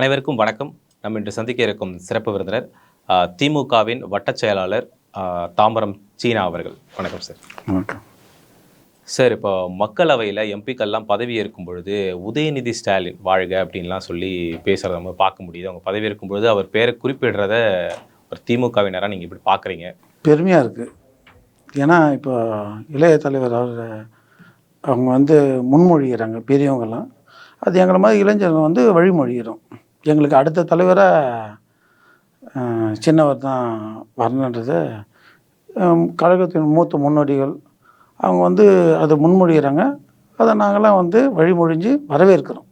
அனைவருக்கும் வணக்கம். நம்ம இன்று சந்திக்க இருக்கும் சிறப்பு விருந்தினர் திமுகவின் வட்டச் செயலாளர் தாம்பரம் சீனா அவர்கள். வணக்கம் சார். வணக்கம். சார் இப்போ மக்களவையில் எம்பிக்கள்லாம் பதவி ஏற்கும் பொழுது உதயநிதி ஸ்டாலின் வாழ்க அப்படின்லாம் சொல்லி பேசுகிறத நம்ம பார்க்க முடியுது. அவங்க பதவி ஏற்கும் பொழுது அவர் பேரை குறிப்பிடுறத ஒரு திமுகவினராக நீங்கள் இப்படி பார்க்குறீங்க. பெருமையாக இருக்குது ஏன்னா இப்போ இளைய தலைவர் அவர் அவங்க வந்து முன்மொழிகிறாங்க பெரியவங்கெல்லாம். அது எங்களை மாதிரி இளைஞர்கள் வந்து வழிமொழிகிறோம். எங்களுக்கு அடுத்த தலைவராக சின்னவர் தான் வரணுன்றது. கழகத்தின் மூத்த முன்னோடிகள். அவங்க வந்து அதை முன்மொழிகிறாங்க. அதை நாங்களாம் வந்து வழிமொழிஞ்சு வரவேற்கிறோம்.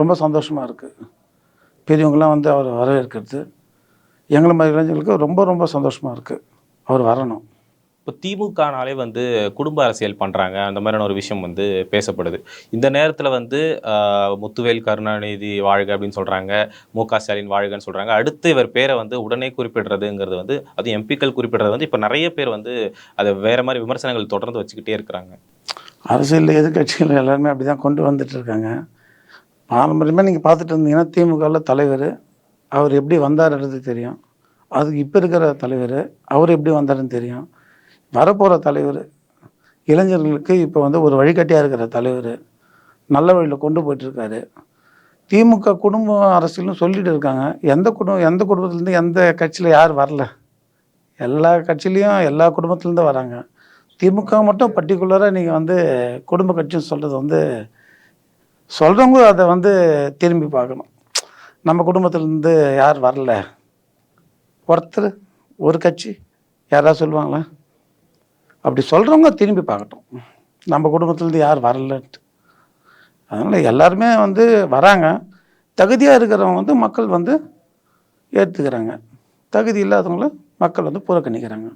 ரொம்ப சந்தோஷமாக இருக்குது பெரியவங்களாம் வந்து அவர் வரவேற்கிறது. எங்களை மாதிரி இளைஞர்களுக்கு ரொம்ப ரொம்ப சந்தோஷமாக இருக்குது அவர் வரணும். இப்போ திமுகனாலே வந்து குடும்ப அரசியல் பண்ணுறாங்க அந்த மாதிரியான ஒரு விஷயம் வந்து பேசப்படுது. இந்த நேரத்தில் வந்து முத்துவேல் கருணாநிதி வாழ்க அப்படின்னு சொல்கிறாங்க மு க ஸ்டாலின் வாழ்கன்னு சொல்கிறாங்க அடுத்து இவர் பேரை வந்து உடனே குறிப்பிடுறதுங்கிறது வந்து அது எம்பிக்கள் குறிப்பிடுறது வந்து இப்போ நிறைய பேர் வந்து அதை வேறு மாதிரி விமர்சனங்கள் தொடர்ந்து வச்சுக்கிட்டே இருக்கிறாங்க. அரசியல் எதிர்கட்சிகள் எல்லாருமே அப்படி தான் கொண்டு வந்துட்டு இருக்காங்க. பாரம்பரியமாக நீங்கள் பார்த்துட்டு இருந்தீங்கன்னா திமுகவில் தலைவர் அவர் எப்படி வந்தாருன்றது தெரியும். அதுக்கு இப்போ இருக்கிற தலைவர் அவர் எப்படி வந்தாருன்னு தெரியும். வரப்போகிற தலைவர் இளைஞர்களுக்கு இப்போ வந்து ஒரு வழிகாட்டியாக இருக்கிற தலைவர் நல்ல வழியில் கொண்டு போயிட்டுருக்காரு. திமுக குடும்ப அரசியலும் சொல்லிட்டு இருக்காங்க. எந்த குடும்பம் எந்த குடும்பத்துலேருந்து எந்த கட்சியில் யார் வரல? எல்லா கட்சியிலையும் எல்லா குடும்பத்துலேருந்து வராங்க. திமுக மட்டும் பர்டிகுலராக நீங்கள் வந்து குடும்ப கட்சின்னு சொல்கிறது வந்து சொல்கிறவங்க அதை வந்து திரும்பி பார்க்கணும். நம்ம குடும்பத்துலேருந்து யார் வரல? ஒருத்தர் ஒரு கட்சி யாராவது சொல்லுவாங்களா? அப்படி சொல்கிறவங்க திரும்பி பார்க்கட்டும். நம்ம குடும்பத்துலேருந்து யார் வரலன்ட்டு. அதனால் எல்லாருமே வந்து வராங்க. தகுதியாக இருக்கிறவங்க வந்து மக்கள் வந்து ஏற்றுக்கிறாங்க தகுதி இல்லாதவங்கள மக்கள் வந்து புறக்கணிக்கிறாங்க.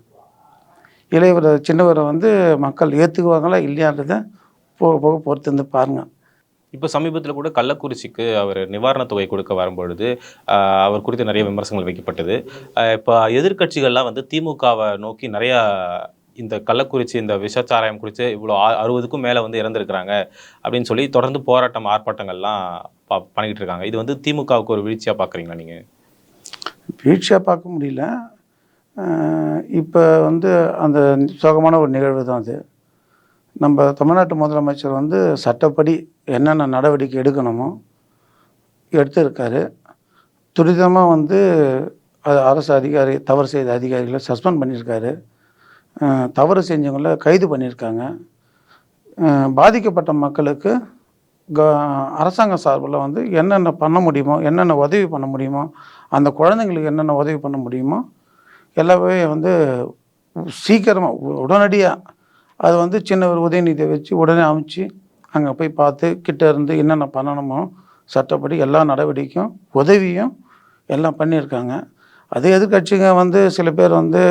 இளையவர் சின்னவரை வந்து மக்கள் ஏற்றுக்குவாங்களா இல்லையான்றதை போக போக பொறுத்து வந்து பாருங்கள் இப்போ சமீபத்தில் கூட கள்ளக்குறிச்சிக்கு அவர் நிவாரணத் தொகை கொடுக்க வரும்பொழுது அவர் குறித்து நிறைய விமர்சனங்கள் வைக்கப்பட்டது. இப்போ எதிர்க்கட்சிகள்லாம் வந்து திமுகவை நோக்கி நிறையா இந்த கள்ளக்குறிச்சி இந்த விஷச்சாராயம் குறித்து இவ்வளோ அறுபதுக்கும் மேலே வந்து இறந்துருக்கிறாங்க அப்படின்னு சொல்லி தொடர்ந்து போராட்டம் ஆர்ப்பாட்டங்கள்லாம் பா பண்ணிக்கிட்டு இருக்காங்க. இது வந்து திமுகவுக்கு ஒரு வீழ்ச்சியாக பார்க்குறீங்களா நீங்கள் வீழ்ச்சியாக பார்க்க முடியல. இப்போ வந்து அந்த சோகமான ஒரு நிகழ்வு தான் அது. நம்ம தமிழ்நாட்டு முதலமைச்சர் வந்து சட்டப்படி என்னென்ன நடவடிக்கை எடுக்கணுமோ எடுத்திருக்காரு. துரிதமாக வந்து அரசு அதிகாரி தவறு செய்த அதிகாரிகளை சஸ்பெண்ட் பண்ணியிருக்காரு. தவறு செஞ்சவங்கள கைது பண்ணியிருக்காங்க. பாதிக்கப்பட்ட மக்களுக்கு க அரசாங்கம் சார்பில் வந்து என்னென்ன பண்ண முடியுமோ என்னென்ன உதவி பண்ண முடியுமோ அந்த குழந்தைங்களுக்கு என்னென்ன உதவி பண்ண முடியுமோ எல்லாமே வந்து சீக்கிரமாக உடனடியாக அது வந்து சின்ன ஒரு உதயநிதியை வச்சு உடனே அமைச்சு அங்கே போய் பார்த்து கிட்டே இருந்து என்னென்ன பண்ணணுமோ சட்டப்படி எல்லா நடவடிக்கையும் உதவியும் எல்லாம் பண்ணியிருக்காங்க. அதே எதிர்கட்சிங்க வந்து சில பேர் வந்து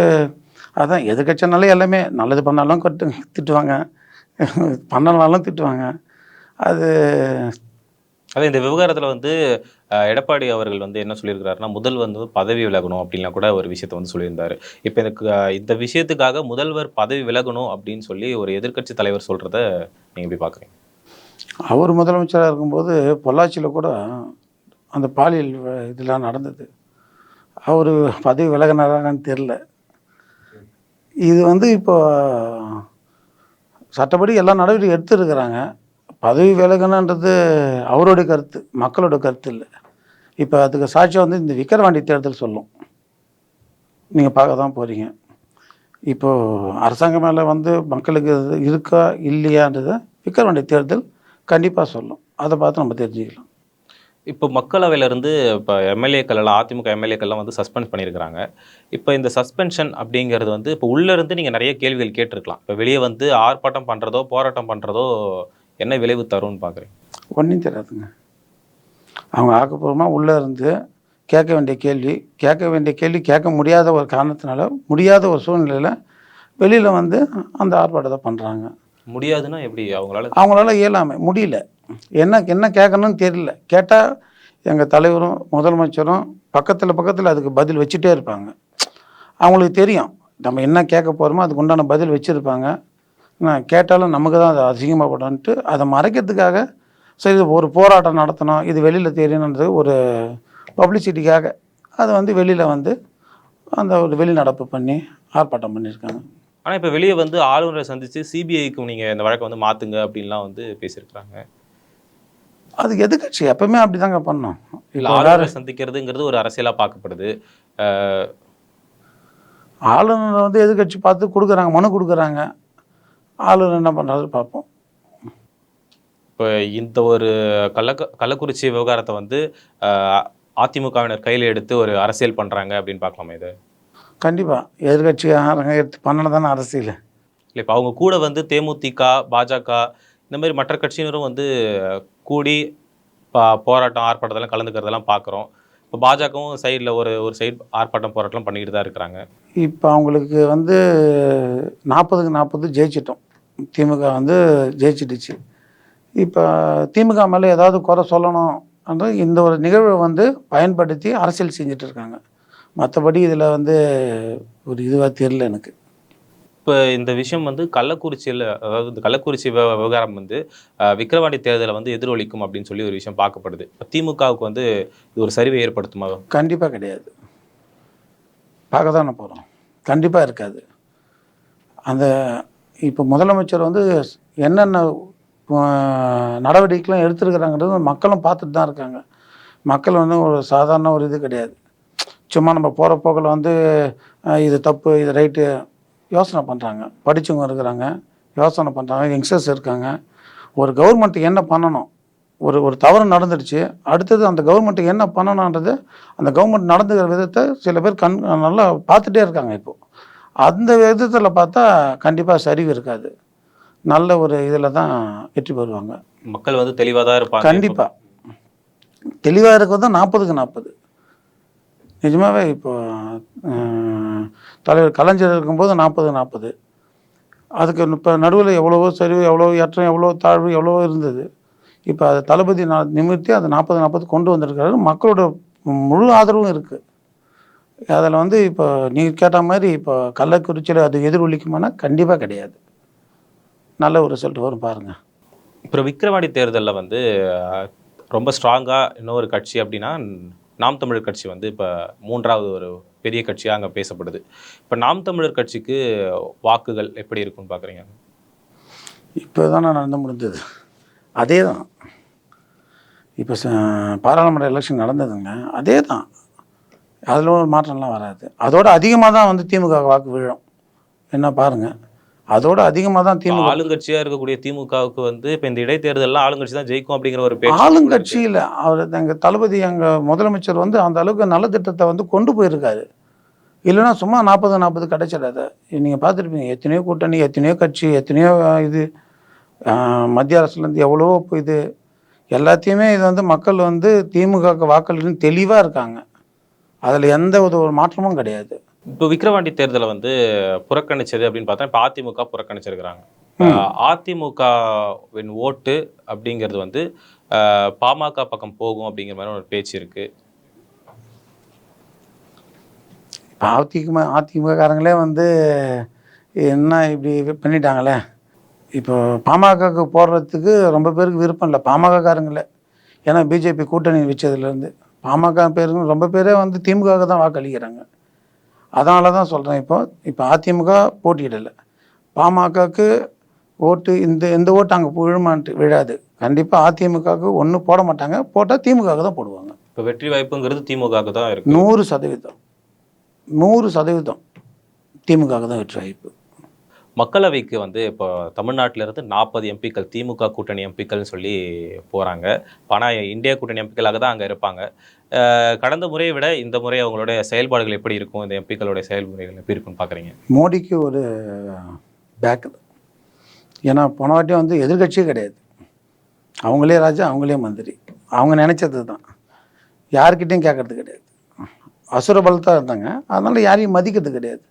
அதான் எதிர்கட்சினாலே எல்லாமே நல்லது பண்ணாலும் கட்டு திட்டுவாங்க. பண்ணனாலும் திட்டுவாங்க. அது அதே இந்த விவகாரத்தில் வந்து எடப்பாடி அவர்கள் வந்து என்ன சொல்லியிருக்கிறாருன்னா முதல் வந்து பதவி விலகணும் அப்படின்லாம் கூட ஒரு விஷயத்தை வந்து சொல்லியிருந்தாரு. இப்போ எனக்கு இந்த விஷயத்துக்காக முதல்வர் பதவி விலகணும் அப்படின்னு சொல்லி ஒரு எதிர்க்கட்சி தலைவர் சொல்றத நீங்க எப்படி பார்க்குறீங்க அவர் முதலமைச்சராக இருக்கும்போது பொள்ளாச்சியில் கூட அந்த பாலியல் இதெல்லாம் நடந்தது. அவர் பதவி விலகினாரான்னு தெரில இது வந்து இப்போ சட்டப்படி எல்லா நடவடிக்கை எடுத்துருக்கிறாங்க. பதவி விலகணுன்றது அவருடைய கருத்து மக்களோட கருத்து இல்லை. இப்போ அதுக்கு சாட்சியம் வந்து இந்த விக்கிரவாண்டி தேர்தல் சொல்லும். நீங்கள் பார்க்க தான் போகிறீங்க இப்போது அரசாங்கம் மேலே வந்து மக்களுக்கு இது இருக்கா இல்லையான்றதை விக்கிரவாண்டி தேர்தல் கண்டிப்பாக சொல்லும். அதை பார்த்து நம்ம தெரிஞ்சுக்கலாம். இப்போ மக்களவையிலேருந்து இப்போ எம்எல்ஏக்கள் எல்லாம் அதிமுக எம்எல்ஏக்கள்லாம் வந்து சஸ்பெண்ட் பண்ணியிருக்கிறாங்க. இப்போ இந்த சஸ்பென்ஷன் அப்படிங்கிறது வந்து இப்போ உள்ளேருந்து இருந்து நிறைய கேள்விகள் கேட்டிருக்கலாம். இப்போ வெளியே வந்து ஆர்ப்பாட்டம் பண்ணுறதோ போராட்டம் பண்ணுறதோ என்ன விளைவு தரும்னு பார்க்குறேன் ஒன்றும் தெரியாதுங்க. அவங்க ஆக்கப்பூர்வமாக உள்ளே இருந்து கேட்க வேண்டிய கேள்வி கேட்க வேண்டிய கேள்வி கேட்க முடியாத ஒரு காரணத்தினால முடியாத ஒரு சூழ்நிலையில் வெளியில் வந்து அந்த ஆர்ப்பாட்டத்தை பண்ணுறாங்க முடியாதுன்னா எப்படி? அவங்களால அவங்களால இயலாமை. முடியல. என்ன என்ன கேட்கணும்னு தெரியல. கேட்டால் எங்கள் தலைவரும் முதலமைச்சரும் பக்கத்தில் பக்கத்தில் அதுக்கு பதில் வச்சுட்டே இருப்பாங்க. அவங்களுக்கு தெரியும். நம்ம என்ன கேட்க போகிறோமோ அதுக்கு உண்டான பதில் வச்சுருப்பாங்க. நான் கேட்டாலும் நமக்கு தான் அது அசிங்கமாகப்படும்ன்ட்டு அதை மறைக்கிறதுக்காக சரி இது ஒரு போராட்டம் நடத்தணும். இது வெளியில் தெரியணுன்றது ஒரு பப்ளிசிட்டிக்காக அதை வந்து வெளியில் வந்து அந்த ஒரு வெளிநடப்பு பண்ணி ஆர்ப்பாட்டம் பண்ணியிருக்காங்க. ஆனா இப்ப வெளியே வந்து ஆளுநரை சந்திச்சு சிபிஐக்கு நீங்க இந்த வழக்கை வந்து மாத்துங்க அப்படின்லாம் வந்து பேசியிருக்கிறாங்க. அது எதிர்கட்சி எப்பவுமே அப்படிதாங்க பண்ணோம். இல்ல ஆளுநரை சந்திக்கிறதுங்கிறது ஒரு அரசியலா பார்க்கப்படுது. ஆளுநர் வந்து எதிர்கட்சி பார்த்து கொடுக்குறாங்க மனு கொடுக்குறாங்க. ஆளுநர் என்ன பண்ணுறாரு பார்ப்போம். இப்போ இந்த ஒரு கள்ளக்க கள்ளக்குறிச்சி விவகாரத்தை வந்து அதிமுகவினர் கையில் எடுத்து ஒரு அரசியல் பண்றாங்க அப்படின்னு பார்க்கலாமா இது? கண்டிப்பாக எதிர்கட்சி எடுத்து பண்ணணும் தானே அரசியல். இல்லை இப்போ அவங்க கூட வந்து தேமுதிக பாஜக இந்த மாதிரி மற்ற கட்சியினரும் வந்து கூடி பா போராட்டம் ஆர்ப்பாட்டத்தெல்லாம் கலந்துக்கிறதெல்லாம் பார்க்குறோம் இப்போ பாஜகவும் சைடில் ஒரு ஒரு சைடு ஆர்ப்பாட்டம் போராட்டம் பண்ணிக்கிட்டு தான் இருக்கிறாங்க. இப்போ அவங்களுக்கு வந்து நாற்பதுக்கு நாற்பது ஜெயிச்சிட்டோம். திமுக வந்து ஜெயிச்சிடுச்சு. இப்போ திமுக மேலே ஏதாவது குறை சொல்லணும் என்று இந்த ஒரு நிகழ்வை வந்து பயன்படுத்தி அரசியல் செஞ்சுட்டு இருக்காங்க. மற்றபடி இதில் வந்து ஒரு இதுவாக தெரியல எனக்கு. இப்போ இந்த விஷயம் வந்து கள்ளக்குறிச்சியில் அதாவது இந்த கள்ளக்குறிச்சி விவ- விவகாரம் வந்து விக்கிரவாண்டி தேர்தலை வந்து எதிரொலிக்கும் அப்படின்னு சொல்லி ஒரு விஷயம் பார்க்கப்படுது. திமுகவுக்கு வந்து இது ஒரு சரிவை ஏற்படுத்துமா? கண்டிப்பாக கிடையாது. பார்க்க தானே போகிறோம் கண்டிப்பாக இருக்காது. அந்த இப்போ முதலமைச்சர் வந்து என்னென்ன நடவடிக்கைலாம் எடுத்துருக்குறாங்கிறது மக்களும் பார்த்துட்டு தான் இருக்காங்க. மக்கள் வந்து ஒரு சாதாரண ஒரு இது கிடையாது. சும்மா நம்ம போகிற போக்கில் வந்து இது தப்பு இது ரைட்டு யோசனை பண்ணுறாங்க படித்தவங்க இருக்கிறாங்க யோசனை பண்ணுறாங்க யங்ஸ்டர்ஸ் இருக்காங்க. ஒரு கவர்மெண்ட்டுக்கு என்ன பண்ணணும்? ஒரு ஒரு தவறு நடந்துடுச்சு. அடுத்தது அந்த கவர்மெண்ட்டுக்கு என்ன பண்ணணுன்றது அந்த கவர்மெண்ட் நடந்துக்கிற விதத்தை சில பேர் கண் நல்லா பார்த்துட்டே இருக்காங்க இப்போ. அந்த விதத்தில் பார்த்தா கண்டிப்பாக சரிவு இருக்காது. நல்ல ஒரு இதில் தான் வெற்றி பெறுவாங்க. மக்கள் வந்து தெளிவாக தான் இருப்பாங்க. கண்டிப்பாக தெளிவாக இருக்கிறது தான் நாற்பதுக்கு நாற்பது. நிஜமாகவே இப்போ தலைவர் கலைஞர் இருக்கும்போது நாற்பது நாற்பது. அதுக்கு இப்போ நடுவில் எவ்வளவோ சரிவு எவ்வளோ ஏற்றம் எவ்வளோ தாழ்வு எவ்வளவோ இருந்தது. இப்போ அது தளபதி நா- நிமிர்த்தி அது நாற்பது நாற்பது கொண்டு வந்திருக்காரு. மக்களோட முழு ஆதரவும் இருக்குது அதில் வந்து இப்போ நீங்கள் கேட்ட மாதிரி இப்போ கள்ளக்குறிச்சியில் அது எதிரொலிக்குமானா கண்டிப்பாக கிடையாது. நல்ல ஒரு ரிசல்ட் வரும் பாருங்கள் இப்போ விக்கிரவாண்டி தேர்தலில் வந்து ரொம்ப ஸ்ட்ராங்காக இன்னொரு கட்சி அப்படின்னா நாம் தமிழர் கட்சி வந்து இப்போ மூன்றாவது ஒரு பெரிய கட்சியாக அங்கே பேசப்படுது. இப்போ நாம் தமிழர் கட்சிக்கு வாக்குகள் எப்படி இருக்கும்னு பார்க்குறீங்க இப்போ தானே நடந்து முடிஞ்சது. அதே தான் இப்போ ச- பாராளுமன்ற எலெக்ஷன் நடந்ததுங்க அதே தான் அதில் ஒரு மாற்றம்லாம் வராது. அதோட அதிகமாக தான் வந்து திமுக வாக்கு விழும். என்ன பாருங்கள் அதோட அதிகமாக தான் திமுக ஆளுங்கட்சியாக இருக்கக்கூடிய திமுகவுக்கு வந்து இப்போ இந்த இடைத்தேர்தலில் ஆளுங்கட்சி தான் ஜெயிக்கும் அப்படிங்கிற ஒரு ஆளுங்கட்சியில் அவர் எங்கள் தளபதி எங்கள் முதலமைச்சர் வந்து அந்த அளவுக்கு நல்ல திட்டத்தை வந்து கொண்டு போயிருக்காரு. இல்லைன்னா சும்மா நாற்பது நாற்பது கிடைச்சிடாத. நீங்கள் பார்த்துருப்பீங்க. எத்தனையோ கூட்டணி எத்தனையோ கட்சி எத்தனையோ இது மத்திய அரசுலேருந்து எவ்வளவோ இது எல்லாத்தையுமே இது வந்து மக்கள் வந்து திமுகவுக்கு வாக்களின்னு தெளிவாக இருக்காங்க. அதில் எந்த ஒரு மாற்றமும் கிடையாது. இப்போ விக்கிரவாண்டி தேர்தலை வந்து புறக்கணிச்சது அப்படின்னு பார்த்தா இப்போ அதிமுக புறக்கணிச்சிருக்கிறாங்க. அதிமுகவின் ஓட்டு அப்படிங்கிறது வந்து பாமக பக்கம் போகும் அப்படிங்கிற மாதிரி ஒரு பேச்சு இருக்கு. அதிமுக அதிமுககாரங்களே வந்து என்ன இப்படி பண்ணிட்டாங்களே? இப்போ பாமகக்கு போடுறதுக்கு ரொம்ப பேருக்கு விருப்பம் இல்லை பாமகக்காரங்களே. ஏன்னா பிஜேபி கூட்டணி வச்சதுலேருந்து பாமக பேருக்கு ரொம்ப பேரே வந்து திமுக தான் வாக்களிக்கிறாங்க. அதனால தான் சொல்கிறேன் இப்போ. இப்போ அதிமுக போட்டியிடலை. பாமகக்கு ஓட்டு இந்த இந்த ஓட்டு அங்கே விழுமான்ட்டு விழாது. கண்டிப்பாக அதிமுகவுக்கு ஒன்றும் போட மாட்டாங்க. போட்டால் திமுகவுக்கு தான் போடுவாங்க. இப்போ வெற்றி வாய்ப்புங்கிறது திமுகவுக்கு தான் இருக்கு. நூறு சதவீதம். நூறு சதவீதம் திமுகவுக்கு தான் வெற்றி வாய்ப்பு. மக்களவைக்கு வந்து இப்போ தமிழ்நாட்டிலிருந்து நாற்பது எம்பிக்கள் திமுக கூட்டணி எம்பிக்கள்னு சொல்லி போகிறாங்க ஆனால் இந்தியா கூட்டணி எம்பிக்களாக தான் அங்கே இருப்பாங்க. கடந்த முறையை விட இந்த முறை அவங்களுடைய செயல்பாடுகள் எப்படி இருக்கும்? இந்த எம்பிக்களுடைய செயல்முறைகள் எப்படி இருக்கும்னு பார்க்குறீங்க மோடிக்கு ஒரு பேக் ஏன்னா போன வாட்டி வந்து எதிர்கட்சியே கிடையாது. அவங்களே ராஜா அவங்களே மந்திரி. அவங்க நினச்சது தான். யார்கிட்டையும் கேட்கறது கிடையாது. அசுர பலத்தாக இருந்தாங்க. அதனால் யாரையும் மதிக்கிறது கிடையாது.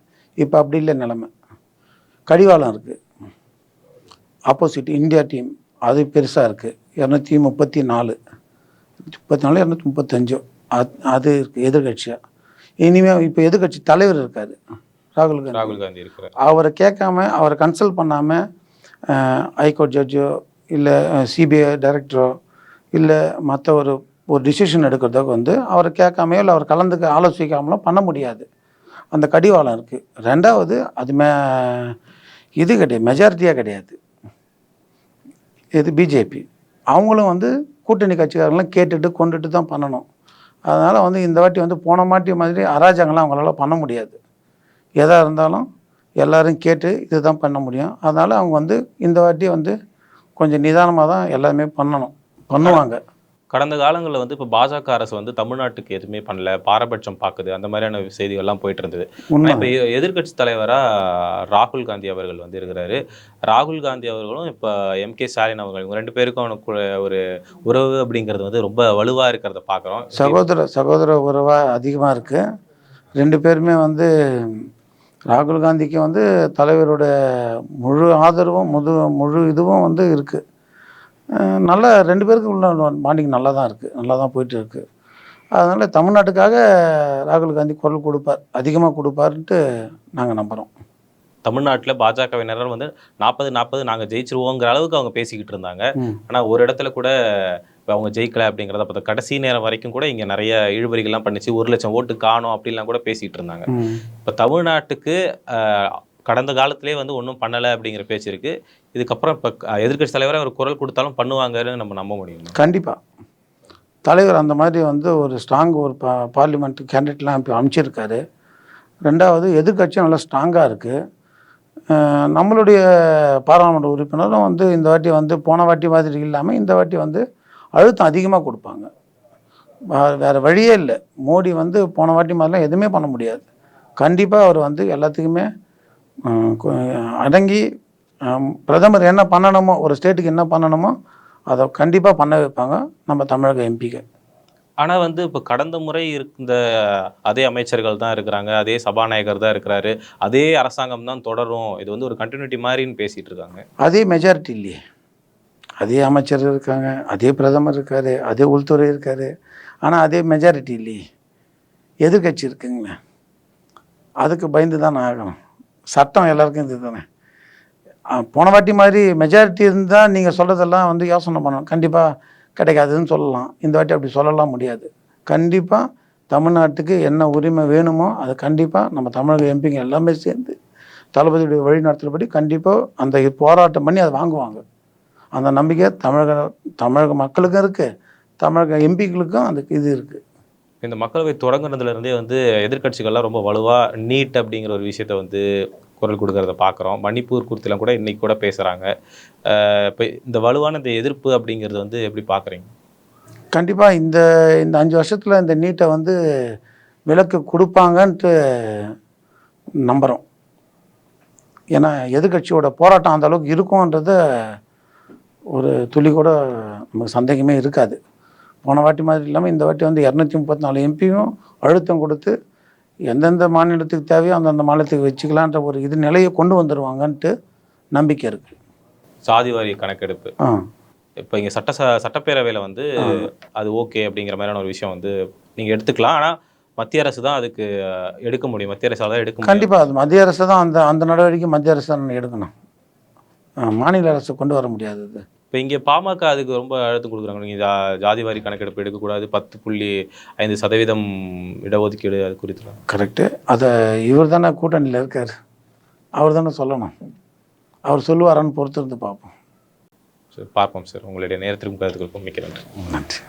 இப்போ அப்படி இல்லை நிலமை. கடிவாளம் இருக்குது ஆப்போசிட் இந்தியா டீம் அது பெருசாக இருக்குது இரநூத்தி முப்பத்தி நாலு முப்பத்தி நாலு இரநூத்தி முப்பத்தஞ்சோ. அது அது இருக்குது எதிர்கட்சியாக இனிமேல் இப்போ எதிர்கட்சி தலைவர் இருக்காரு. ராகுல் காந்தி. ராகுல் காந்தி இருக்கிறார். அவரை கேட்காம அவரை கன்சல்ட் பண்ணாமல் ஹைகோர்ட் ஜட்ஜோ இல்லை சிபிஐ டைரக்டரோ இல்லை மற்ற ஒரு ஒரு டிசிஷன் எடுக்கிறதுக்கு வந்து அவரை கேட்காமையோ இல்லை அவர் கலந்துக்க ஆலோசிக்காமலோ பண்ண முடியாது. அந்த கடிவாளம் இருக்குது ரெண்டாவது அது மே இது கிடையாது மெஜாரிட்டியாக கிடையாது. இது பிஜேபி அவங்களும் வந்து கூட்டணி கட்சிக்காரங்களாம் கேட்டுட்டு கொண்டுட்டு தான் பண்ணணும். அதனால் வந்து இந்த வாட்டி வந்து போன மாட்டி மாதிரி அராஜகம்லாம் அவங்களால பண்ண முடியாது. எதாக இருந்தாலும் எல்லோரும் கேட்டு இதுதான் பண்ண முடியும். அதனால் அவங்க வந்து இந்த வாட்டி வந்து கொஞ்சம் நிதானமாக தான் எல்லாமே பண்ணணும். பண்ணுவாங்க. கடந்த காலங்களில் வந்து இப்போ பாஜக அரசு வந்து தமிழ்நாட்டுக்கு எதுவுமே பண்ணல பாரபட்சம் பார்க்குது அந்த மாதிரியான செய்திகள்லாம் போயிட்டு இருந்தது. இப்போ எதிர்க்கட்சி தலைவராக ராகுல் காந்தி அவர்கள் வந்து இருக்கிறாரு. ராகுல் காந்தி அவர்களும் இப்போ எம்கே ஸ்டாலின் அவர்கள் இவங்க ரெண்டு பேருக்கும் அவனுக்கு ஒரு உறவு அப்படிங்கிறது வந்து ரொம்ப வலுவாக இருக்கிறத பார்க்குறோம் சகோதர சகோதர உறவாக அதிகமாக இருக்குது ரெண்டு பேருமே வந்து ராகுல் காந்திக்கு வந்து தலைவரோட முழு ஆதரவும் முழு முழு இதுவும் வந்து இருக்குது நல்ல ரெண்டு பேருக்கு உள்ள பாண்டிங் நல்லா தான் இருக்குது நல்லா தான் போயிட்டு இருக்குது அதனால் தமிழ்நாட்டுக்காக ராகுல் காந்தி குரல் கொடுப்பார். அதிகமாக கொடுப்பாருன்ட்டு நாங்கள் நம்புகிறோம் தமிழ்நாட்டில் பாஜகவினர் வந்து நாற்பது நாற்பது நாங்கள் ஜெயிச்சிருவோங்கிற அளவுக்கு அவங்க பேசிக்கிட்டு இருந்தாங்க. ஆனால் ஒரு இடத்துல கூட இப்ப அவங்க ஜெயிக்கல அப்படிங்கிறத பார்த்தா கடைசி நேரம் வரைக்கும் கூட இங்கே நிறைய இழுபறிகள்லாம் பண்ணிச்சு. ஒரு லட்சம் ஓட்டு காணும் அப்படிலாம் கூட பேசிக்கிட்டு இருந்தாங்க. இப்போ தமிழ்நாட்டுக்கு கடந்த காலத்திலே வந்து ஒன்றும் பண்ணலை அப்படிங்கிற பேச்சு இருக்கு. இதுக்கப்புறம் இப்போ எதிர்க்கட்சி தலைவரை ஒரு குரல் கொடுத்தாலும் பண்ணுவாங்கன்னு நம்ம நம்ப முடியும். கண்டிப்பாக தலைவர் அந்த மாதிரி வந்து ஒரு ஸ்ட்ராங் ஒரு பா பார்லிமெண்ட் கேண்டிடேட்லாம் இப்போ அமைச்சிருக்காரு. ரெண்டாவது எதிர்க்கட்சியும் நல்லா ஸ்ட்ராங்காக இருக்குது நம்மளுடைய பாராளுமன்ற உறுப்பினரும் வந்து இந்த வாட்டி வந்து போன வாட்டி மாதிரி இல்லாமல் இந்த வாட்டி வந்து அழுத்தம் அதிகமாக கொடுப்பாங்க. வேறு வழியே இல்லை. மோடி வந்து போன வாட்டி மாதிரிலாம் எதுவுமே பண்ண முடியாது. கண்டிப்பாக அவர் வந்து எல்லாத்துக்குமே அடங்கி பிரதமர் என்ன பண்ணணுமோ ஒரு ஸ்டேட்டுக்கு என்ன பண்ணணுமோ அதை கண்டிப்பாக பண்ண வைப்பாங்க நம்ம தமிழக எம்பிக்கு ஆனா வந்து இப்போ கடந்த முறை இருந்த அதே அமைச்சர்கள் தான் இருக்கிறாங்க அதே சபாநாயகர் தான் இருக்கிறாரு அதே அரசாங்கம் தான் தொடரும். இது வந்து ஒரு கண்டினியூட்டி மாதிரின்னு பேசிட்டு இருக்காங்க. அதே மெஜாரிட்டி இல்லையே. அதே அமைச்சர் இருக்காங்க அதே பிரதமர் இருக்காரு அதே உள்துறை இருக்காரு. ஆனால் அதே மெஜாரிட்டி இல்லையே. எதிர்க்கட்சி இருக்குங்களே. அதுக்கு பயந்து தான் ஆகணும். சட்டம் எல்லாருக்கும் இது தானே போன வாட்டி மாதிரி மெஜாரிட்டி இருந்தால் நீங்கள் சொல்கிறதெல்லாம் வந்து யோசனை பண்ணணும். கண்டிப்பாக கிடைக்காதுன்னு சொல்லலாம். இந்த வாட்டி அப்படி சொல்லலாம் முடியாது. கண்டிப்பாக தமிழ்நாட்டுக்கு என்ன உரிமை வேணுமோ அது கண்டிப்பாக நம்ம தமிழக எம்பிங்க எல்லாமே சேர்ந்து தளபதியுடைய வழிநடத்துகிறபடி கண்டிப்பாக அந்த போராட்டம் பண்ணி அதை வாங்குவாங்க. அந்த நம்பிக்கை தமிழக தமிழக மக்களுக்கும் இருக்குது தமிழக எம்பிக்களுக்கும் அந்த இது இருக்குது இந்த மக்களவை தொடங்குனதுலேருந்தே வந்து எதிர்க்கட்சிகள்லாம் ரொம்ப வலுவாக நீட் அப்படிங்கிற ஒரு விஷயத்த வந்து குரல் கொடுக்கறத பார்க்குறோம் மணிப்பூர் குறித்துலாம் கூட இன்றைக்கி கூட பேசுகிறாங்க இப்போ இந்த வலுவான இந்த எதிர்ப்பு அப்படிங்கிறது வந்து எப்படி பார்க்குறீங்க கண்டிப்பாக இந்த இந்த அஞ்சு வருஷத்தில் இந்த நீட்டை வந்து விலக்கு கொடுப்பாங்கன்ட்டு நம்புகிறோம் ஏன்னா எதிர்க்கட்சியோட போராட்டம் அந்த அளவுக்கு இருக்கும்ன்றத ஒரு துளி கூட நமக்கு சந்தேகமே இருக்காது. போன வாட்டி மாதிரி இல்லாமல் இந்த வாட்டி வந்து இரநூத்தி முப்பத்தி நாலு எம்பியும் அழுத்தம் கொடுத்து எந்தெந்த மாநிலத்துக்கு தேவையோ அந்தந்த மாநிலத்துக்கு வச்சுக்கலான்ற ஒரு இது நிலையை கொண்டு வந்துடுவாங்கன்ட்டு நம்பிக்கை இருக்குது சாதி வாரிய கணக்கெடுப்பு. ஆ. இப்போ இங்கே சட்ட சட்டப்பேரவையில் வந்து அது ஓகே அப்படிங்கிற மாதிரியான ஒரு விஷயம் வந்து நீங்கள் எடுத்துக்கலாம். ஆனால் மத்திய அரசு தான் அதுக்கு எடுக்க முடியும். மத்திய அரசால் தான் எடுக்க கண்டிப்பாக அது மத்திய அரசு தான் அந்த அந்த நடவடிக்கை மத்திய அரசு தான் எடுக்கணும். மாநில அரசு கொண்டு வர முடியாது அது. இப்போ இங்கே பாமக அதுக்கு ரொம்ப அழுத்தம் கொடுக்குறாங்க. நீங்கள் ஜா ஜாதி வாரி கணக்கெடுப்பு எடுக்கக்கூடாது பத்து புள்ளி ஐந்து சதவீதம் இடஒதுக்கீடு அது குறித்து கரெக்டு அதை இவர் தானே கூட்டணியில் இருக்கார். அவர் தானே சொல்லணும். அவர் சொல்லுவாரான்னு பொறுத்து இருந்து பார்ப்போம். சரி பார்ப்போம் சார். உங்களுடைய நேரத்திற்கும் கருத்துக்களுக்கும் மிக்க நன்றி. நன்றி.